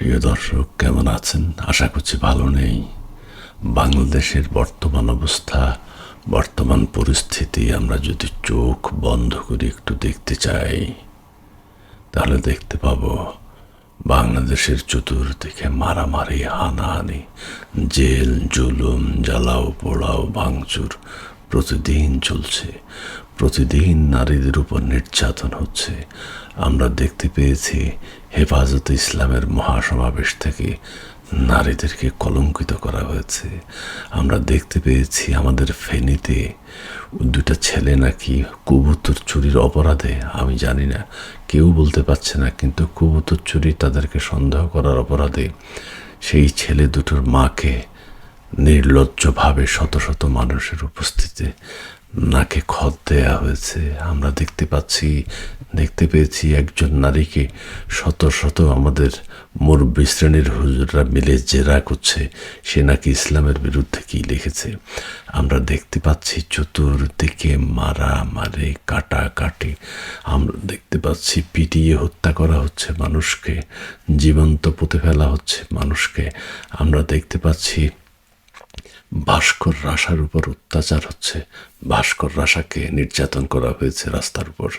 প্রিয় দর্শক, কেমন আছেন? আশা করছি ভালো নেই। বাংলাদেশের বর্তমান অবস্থা, বর্তমান পরিস্থিতি আমরা যদি চোখ বন্ধ করে একটু দেখতে চাই, তাহলে দেখতে পাবো বাংলাদেশের চতুর্দিকে মারামারি, হানাহানি, জেল, জুলুম, জ্বালাও, পোড়াও, ভাঙচুর প্রতিদিন চলছে। প্রতিদিন নারীদের উপর নির্যাতন হচ্ছে। আমরা দেখতে পেয়েছি হেফাজতে ইসলামের মহাসমাবেশ থেকে নারীদেরকে কলঙ্কিত করা হয়েছে। আমরা দেখতে পেয়েছি আমাদের ফেনীতে দুটা ছেলে নাকি কবুতর চুরির অপরাধে, আমি জানি না, কেউ বলতে পারছে না, কিন্তু কবুতর চুরি তাদেরকে সন্দেহ করার অপরাধে সেই ছেলে দুটোর মাকে নির্লজ্জভাবে শত শত মানুষের উপস্থিতিতে নাকে খত দেয়া হয়েছে। আমরা দেখতে পাচ্ছি, দেখতে পেয়েছি একজন নারীকে। শত শত আমাদের মুরব্বী শ্রেণির হুজুররা মিলে জেরা করছে। সে নাকি ইসলামের বিরুদ্ধে কি লিখেছে? আমরা দেখতে পাচ্ছি চতুর্দিকে মারা মারে কাটা কাটি আমরা দেখতে পাচ্ছি পিটিয়ে হত্যা করা হচ্ছে মানুষকে, জীবন্ত পুঁতে ফেলা হচ্ছে মানুষকে। আমরা দেখতে পাচ্ছি ভাস্কর রাশার উপর অত্যাচার হচ্ছে ভাস্কর রাশাকে নির্যাতন করা হয়েছে রাস্তার উপর।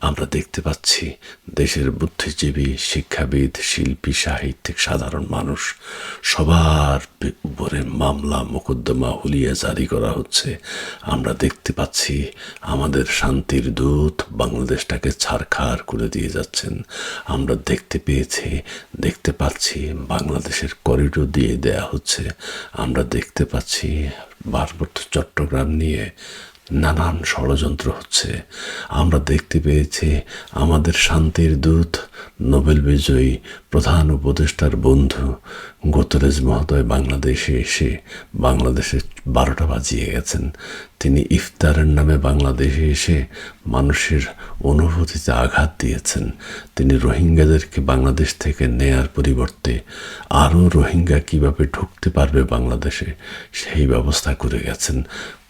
আমরা দেখতে পাচ্ছি দেশের বুদ্ধিজীবী, শিক্ষাবিদ, শিল্পী, সাহিত্যিক, সাধারণ মানুষ, সবার উপরে মামলা, মোকদ্দমা হুলিয়া জারি করা হচ্ছে। আমরা দেখতে পাচ্ছি আমাদের শান্তির দূত বাংলাদেশটাকে ছাড়খাড় করে দিয়ে যাচ্ছেন। আমরা দেখতে পেয়েছি, দেখতে পাচ্ছি বাংলাদেশের করিডোর দিয়ে দেয়া হচ্ছে। আমরা দেখতে পাচ্ছি পার্বত্য চট্টগ্রাম নিয়ে নানান ষড়যন্ত্র হচ্ছে। আমরা দেখতে পেয়েছি আমাদের শান্তির দূত, নোবেল বিজয়ী প্রধান উপদেষ্টার বন্ধু গোতরেজ মহোদয় বাংলাদেশে এসে বাংলাদেশে বারোটা বাজিয়ে গেছেন। তিনি ইফতারের নামে বাংলাদেশে এসে মানুষের অনুভূতিতে আঘাত দিয়েছেন। তিনি রোহিঙ্গাদেরকে বাংলাদেশ থেকে নেয়ার পরিবর্তে আরও রোহিঙ্গা কীভাবে ঢুকতে পারবে বাংলাদেশে, সেই ব্যবস্থা করে গেছেন।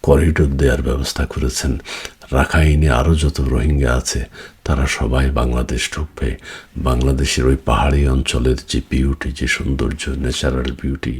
করিডোর দেওয়ার ব্যবস্থা করেছেন। রাখাইনে আরও যত রোহিঙ্গা আছে, তারা সবাই বাংলাদেশ ঢুকবে। বাংলাদেশের ওই পাহাড়ি অঞ্চলের যে বিউটি যে সৌন্দর্য ন্যাচারাল বিউটি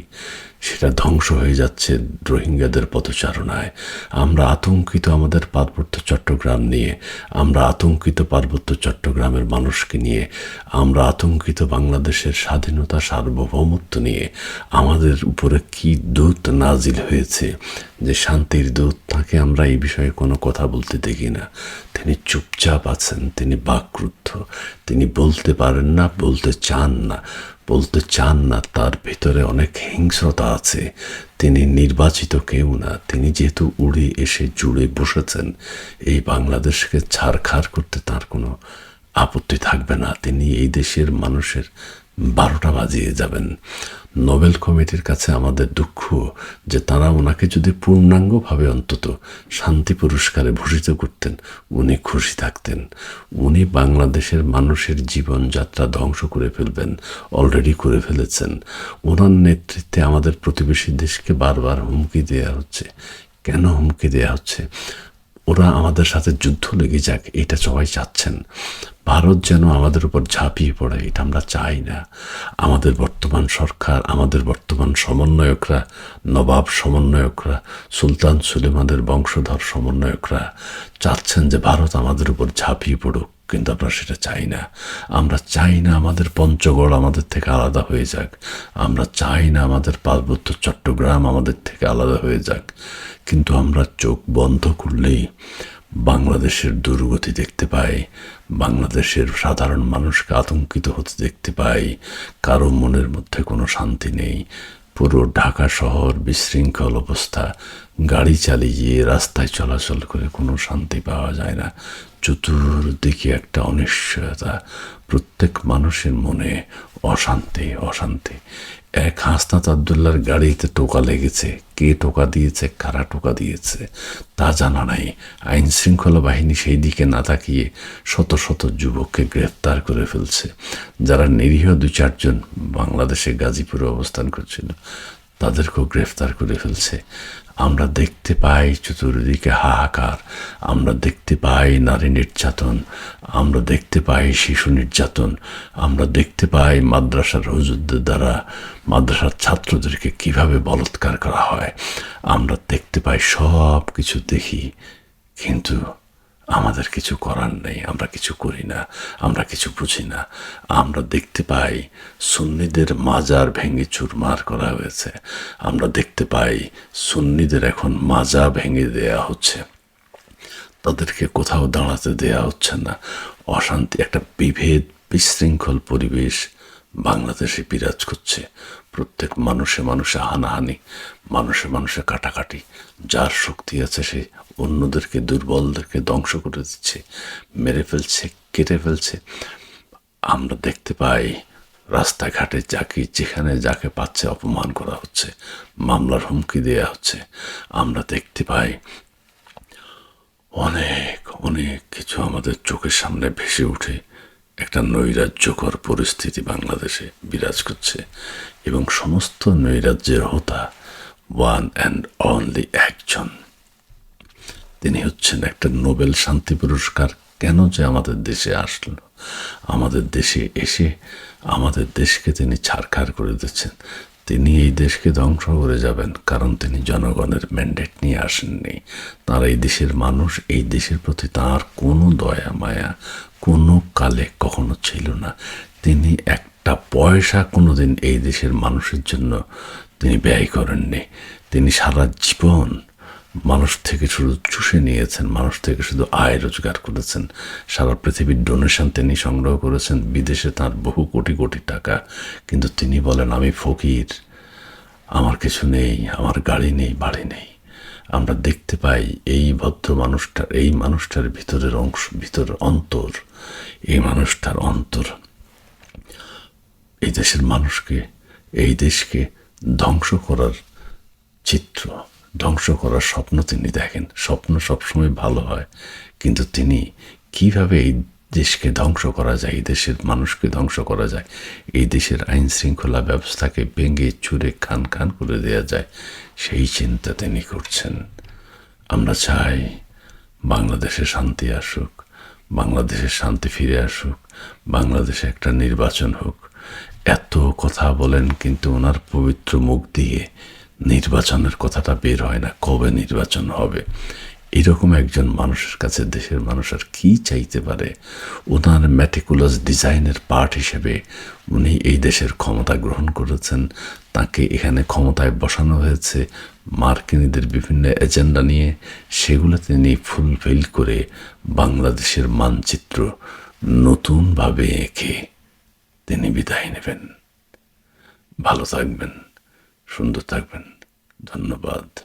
সেটা ধ্বংস হয়ে যাচ্ছে রোহিঙ্গাদের পথচারণায়। আমরা আতঙ্কিত আমাদের পার্বত্য চট্টগ্রাম নিয়ে, আমরা আতঙ্কিত পার্বত্য চট্টগ্রামের মানুষকে নিয়ে, আমরা আতঙ্কিত বাংলাদেশের স্বাধীনতা সার্বভৌমত্ব নিয়ে, আমাদের উপরে কি দূত নাজিল হয়েছে, যে শান্তির দূত, তাকে আমরা এই বিষয়ে কোনো কথা বলতে দেখি না। তিনি চুপচাপ আছেন, তিনি বাকরুদ্ধ, তিনি বলতে পারেন না, বলতে চান না। বলতে চান না, তার ভিতরে অনেক হিংস্রতা আছে। তিনি নির্বাচিত কেউ না, তিনি যেহেতু উড়ে এসে জুড়ে বসেছেন, এই বাংলাদেশকে ছাড়খাড় করতে তার কোনো আপত্তি থাকবে না। তিনি এই দেশের মানুষের বারোটা বাজিয়ে যাবেন। নোবেল কমিটির কাছে আমাদের দুঃখ যে তারা ওনাকে যদি পূর্ণাঙ্গভাবে অন্তত শান্তি পুরস্কারে ভূষিত করতেন, উনি খুশি থাকতেন। উনি বাংলাদেশের মানুষের জীবনযাত্রা ধ্বংস করে ফেলবেন অলরেডি করে ফেলেছেন। ওনার নেতৃত্বে আমাদের প্রতিবেশী দেশকে বারবার হুমকি দেওয়া হচ্ছে। কেন হুমকি দেওয়া হচ্ছে? ওরা আমাদের সাথে যুদ্ধ লেগে যাক, এটা সবাই চাচ্ছেন। ভারত যেন আমাদের উপর ঝাঁপিয়ে পড়ে, এটা আমরা চাই না। আমাদের বর্তমান সরকার, আমাদের বর্তমান সমন্বয়করা, নবাব সমন্বয়করা, সুলতান সুলেমানের বংশধর সমন্বয়করা চাচ্ছেন যে ভারত আমাদের উপর ঝাঁপিয়ে পড়ুক, কিন্তু আমরা সেটা চাই না। আমরা চাই না আমাদের পঞ্চগড় আমাদের থেকে আলাদা হয়ে যাক। আমরা চাই না আমাদের পার্বত্য চট্টগ্রাম আমাদের থেকে আলাদা হয়ে যাক। কিন্তু আমরা চোখ বন্ধ করলেই বাংলাদেশের দুর্গতি দেখতে পাই, বাংলাদেশের সাধারণ মানুষকে আতঙ্কিত হতে দেখতে পাই, কারও মনের মধ্যে কোনো শান্তি নেই। পুরো ঢাকা শহর বিশৃঙ্খল অবস্থা, গাড়ি চালিয়ে রাস্তায় চলাচল করে কোনো শান্তি পাওয়া যায় না। চতুর্দিকে একটা অনিশ্চয়তা, প্রত্যেক মানুষের মনে অশান্তি অশান্তি। এক হাসনাত আবদুল্লার গাড়িতে টোকা লেগেছে। কে টোকা দিয়েছে, কারা টোকা দিয়েছে, তা জানা নাই। আইন শৃঙ্খলা বাহিনী সেই দিকে না তাকিয়ে শত শত যুবককে গ্রেফতার করে ফেলছে। যারা নিরীহ দু চারজন বাংলাদেশে গাজীপুরে অবস্থান করছিল, তাদেরকেও গ্রেফতার করে ফেলছে। আমরা দেখতে পাই চতুর্দিকে হাহাকার, আমরা দেখতে পাই নারী নির্যাতন, আমরা দেখতে পাই শিশু নির্যাতন, আমরা দেখতে পাই মাদ্রাসার হুজুরদের দ্বারা মাদ্রাসার ছাত্রদেরকে কীভাবে বলৎকার করা হয়, আমরা দেখতে পাই সব কিছু দেখি, কিন্তু আমাদের কিছু করার নেই, আমরা কিছু করি না, আমরা কিছু বুঝি না। আমরা দেখতে পাই সুন্নিদের মাজার ভেঙে চুরমার করা হয়েছে। আমরা দেখতে পাই সুন্নিদের এখন মাজা ভেঙে দেয়া হচ্ছে। তাদেরকে কোথাও দাঁড়াতে দেয়া হচ্ছে না। অশান্তি, একটা বিভেদ, বিশৃঙ্খল পরিবেশ বাংলাদেশে বিরাজ করছে প্রত্যেক মানুষে মানুষে হানাহানি, মানুষে মানুষে কাটাকাটি। যার শক্তি আছে সে অন্যদেরকে, দুর্বলদেরকে ধ্বংস করে দিচ্ছে, মেরে ফেলছে, কেটে ফেলছে। আমরা দেখতে পাই রাস্তাঘাটে যাকে, যেখানে যাকে পাচ্ছে অপমান করা হচ্ছে, মামলার হুমকি দেয়া হচ্ছে। আমরা দেখতে পাই অনেক অনেক কিছু আমাদের চোখের সামনে ভেসে উঠে। একটা নৈরাজ্যকর পরিস্থিতি বাংলাদেশে বিরাজ করছে এবং সমস্ত নৈরাজ্যের হোতা ওয়ান অ্যান্ড অনলি একজন। তিনি হচ্ছেন একটা নোবেল শান্তি পুরস্কার। কেন যে আমাদের দেশে আসলো? আমাদের দেশে এসে আমাদের দেশকে তিনি ছাড়খাড় করে দিচ্ছেন। তিনি এই দেশকে ধ্বংস করে যাবেন, কারণ তিনি জনগণের ম্যান্ডেট নিয়ে আসেননি। তার এই দেশের মানুষ, এই দেশের প্রতি তার কোনো দয়া, মায়া, কোনো কালে কখনো ছিল না। তিনি একটা পয়সা কোনোদিন এই দেশের মানুষের জন্য তিনি ব্যয় করেননি। তিনি সারা জীবন মানুষ থেকে শুধু চুষে নিয়েছেন, মানুষ থেকে শুধু আয় রোজগার করেছেন। সারা পৃথিবীর ডোনেশন তিনি সংগ্রহ করেছেন, বিদেশে তার বহু কোটি কোটি টাকা। কিন্তু তিনি বলেন, আমি ফকির, আমার কিছু নেই, আমার গাড়ি নেই, বাড়ি নেই। আমরা দেখতে পাই এই ভদ্র মানুষটার, এই মানুষটার ভিতরের অংশ, ভিতর অন্তর, এই মানুষটার অন্তর। এই দেশের মানুষকে, এই দেশকে ধ্বংস করার চিত্র। ধ্বংস করার স্বপ্ন তিনি দেখেন। স্বপ্ন সবসময় ভালো হয়। কিন্তু তিনি কীভাবে এই দেশকে ধ্বংস করা যায়, এই দেশের মানুষকে ধ্বংস করা যায়, এই দেশের আইন শৃঙ্খলা ব্যবস্থাকে ভেঙে চুরে খান খান করে দেওয়া যায়, সেই চিন্তা তিনি করছেন। আমরা চাই বাংলাদেশে শান্তি আসুক, বাংলাদেশে শান্তি ফিরে আসুক, বাংলাদেশে একটা নির্বাচন হোক। এত কথা বলেন কিন্তু ওনার পবিত্র মুখ দিয়ে নির্বাচনের কথাটা বের হয় না, কবে নির্বাচন হবে? এরকম একজন মানুষের কাছে দেশের মানুষ আর কী চাইতে পারে? ওনার ম্যাটিকুলাস ডিজাইনের পার্ট হিসেবে উনি এই দেশের ক্ষমতা গ্রহণ করেছেন। তাকে এখানে ক্ষমতায় বসানো হয়েছে। মার্কিনীদের বিভিন্ন এজেন্ডা নিয়ে সেগুলো তিনি ফুলফিল করে বাংলাদেশের মানচিত্র নতুনভাবে এঁকে তিনি বিদায় নেবেন। ভালো থাকবেন। সুন্দর থাকবেন। ধন্যবাদ।